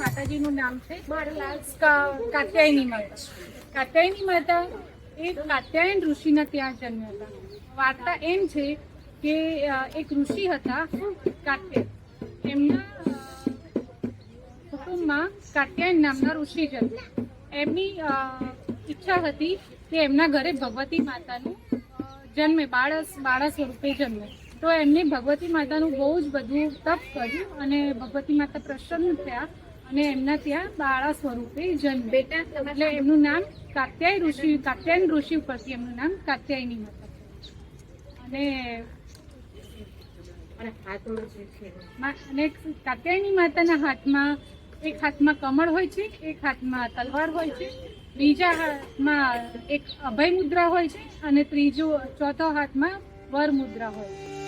માતાજીનું નામ છે. કાત્યાયની માતા. કાત્યાયની માતા એ કાત્યાયન ઋષિના ત્યાં જન્મ્યા હતા. વાર્તા એમ છે કે એક ઋષિ હતા કાત્યાય એમના કુટુંબમાં કાત્યાયન નામના ઋષિ જન્મ્યા એમની ઈચ્છા હતી કે એમના ઘરે ભગવતી માતાનું જન્મે, બાળસ બાળા સ્વરૂપે જન્મે. તો એમને ભગવતી માતાનું બહુ જ બધું તપ કર્યું અને ભગવતી માતા પ્રસન્ન થયા. અને એમના ત્યાં બાળા સ્વરૂપે જન્મ. બેટા એટલે એમનું નામ કાત્યાય ઋષિ કાત્યાયન ઋષિ ઉપરથી એમનું નામ કાત્યાયની માતા અને અને કાત્યાયની માતાના હાથમાં એક હાથમાં કમળ હોય છે એક હાથમાં તલવાર હોય છે બીજા હાથમાં એક અભય મુદ્રા હોય છે અને ત્રીજો ચોથો હાથમાં વર મુદ્રા હોય છે.